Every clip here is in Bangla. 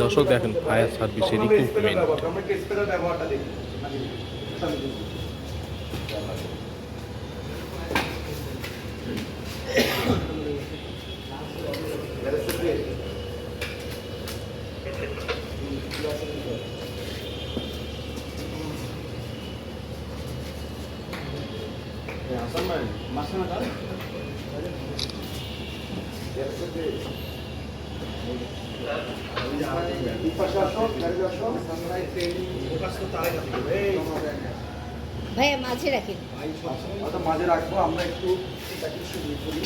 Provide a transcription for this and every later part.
দর্শক দেখেন ফায়ার সার্ভিসের ইকুইপমেন্ট ব্যবহারটা দেখি ভাইয়া মাঝে রাখেন। ওটা মাঝে রাখব আমরা একটু করি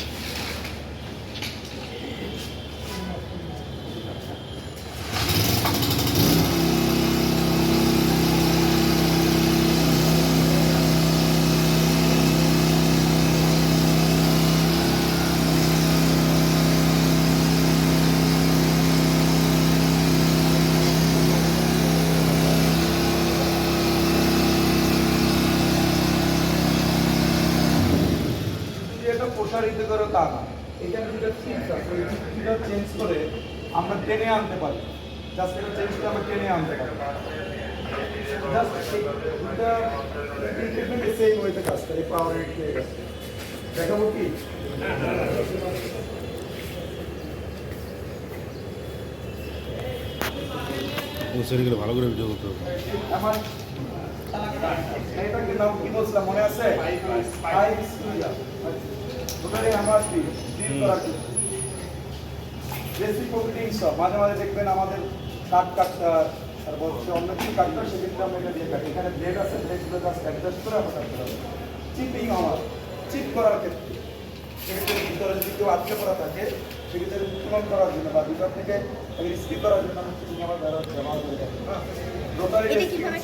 প্রসারিত করে তা না। এখানে যেটা ফিক্স আছে। ওই ফিক্সটা চেঞ্জ করে আমরা টেনে আনতে পারি। জাস্ট এটা চেঞ্জ করে আমরা টেনে আনতে পারি। জাস্ট এটা ট্রিটমেন্ট সেম ওয়েতে কাজ করে পাওয়ার দেখাবো কি? সেদিকে ভালো করে ভিডিও করতে হবে। মনে আছে? স্কুইজার আমার কি ডিল করার জন্য। বেসিক প্রফিটিং সব মাঝে মাঝে দেখবেন আমাদের কাট কাটটা আর বলছে অন্য কিছু কাটটা সেক্ষেত্রে আমরা এটা দিয়ে কাটি এখানে ব্লেড আছে ব্লেডগুলো জাস্ট অ্যাডজাস্ট করে আমরা কাটতে পারব চিপিং আমার চিপ করার ক্ষেত্রে। সেক্ষেত্রে ভিতরে যদি কেউ আটকে পড়া থাকে সেক্ষেত্রে উত্তোলন করার জন্য বা ভিতর থেকে স্কিপ করার জন্য আমরা চিপিং আমার ব্যবহার ব্যবহার করে থাকি। রোটারি এটা কীভাবে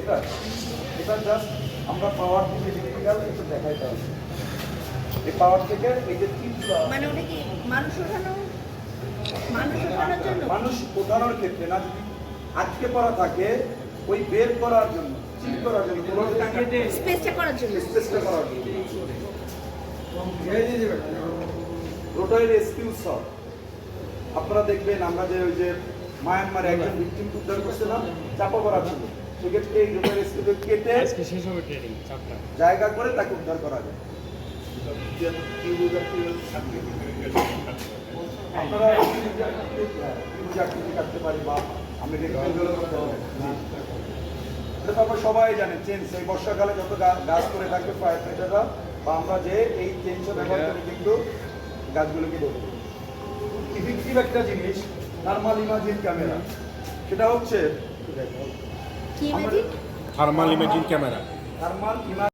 এটা এটা জাস্ট আমরা পাওয়ার থেকে ইলেকট্রিক্যাল একটু দেখাইতে হবে এই পাওয়ার থেকে এই যে মানে ওটা কি মানুষ ওঠানো? মানুষ ওঠানোর জন্য? মানুষ ওঠানোর ক্ষেত্রে না যদি আটকে পড়া থাকে ওই বের করার জন্য চিপ করার জন্য স্পেসটা করার জন্য। স্পেসটা করার জন্য। রোটারি রেস্কিউ সব আপনারা দেখবেন আমরা যে ওই যে মায়ানমারে একজন ভিকটিম উদ্ধার করছিলাম চাপা করা ছিল। সেক্ষেত্রে এই রোটারি রেস্কিউ কেটে আজকে জায়গা করে তাকে উদ্ধার করা যায়। আপনারা চাকরি কাটতে পারি বা আমি রেগুলার করতে পারি এটা তো আমরা সবাই জানেন চেঞ্জ এই বর্ষাকালে যত গাছ করে থাকবে ফায়ার ফাইটাররা বা আমরা যে এই চেঞ্জটা ব্যবহার করে কিন্তু গাছগুলোকে ধরবো ইফেক্টিভ একটা জিনিস থার্মাল ইমাজিন ক্যামেরা সেটা হচ্ছে thermal imaging camera thermal imaging